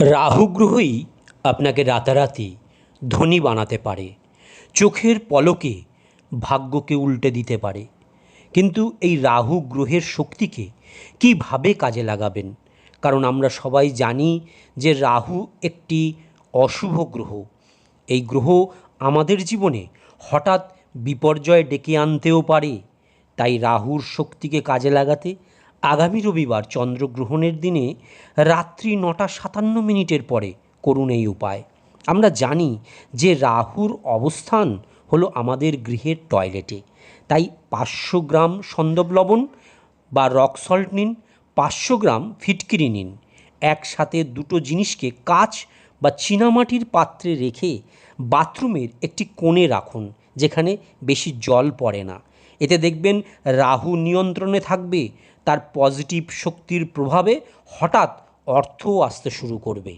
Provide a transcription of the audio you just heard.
রাহু গ্রহই আপনাকে রাতারাতি ধনী বানাতে পারে। চোখের পলকে ভাগ্যকে উল্টে দিতে পারে। কিন্তু এই রাহু গ্রহের শক্তিকে কীভাবে কাজে লাগাবেন? কারণ আমরা সবাই জানি যে রাহু একটি অশুভ গ্রহ। এই গ্রহ আমাদের জীবনে হঠাৎ বিপর্যয় ডেকে আনতেও পারে। তাই রাহুর শক্তিকে কাজে লাগাতে আগামী রবিবার চন্দ্রগ্রহণের দিনে রাত্রি নটা সাতান্ন মিনিটের পরে করুন এই উপায়। আমরা জানি যে রাহুর অবস্থান হলো আমাদের গৃহের টয়লেটে। তাই পাঁচশো গ্রাম সন্দব লবণ বা রক সল্ট নিন, পাঁচশো গ্রাম ফিটকিরি নিন। একসাথে দুটো জিনিসকে কাচ বা চীনামাটির পাত্রে রেখে বাথরুমের একটি কোণে রাখুন, যেখানে বেশি জল পড়ে না। এতে দেখবেন রাহু নিয়ন্ত্রণে থাকবে তার পজিটিভ শক্তির প্রভাবে হঠাৎ অর্থ আসতে শুরু করবে।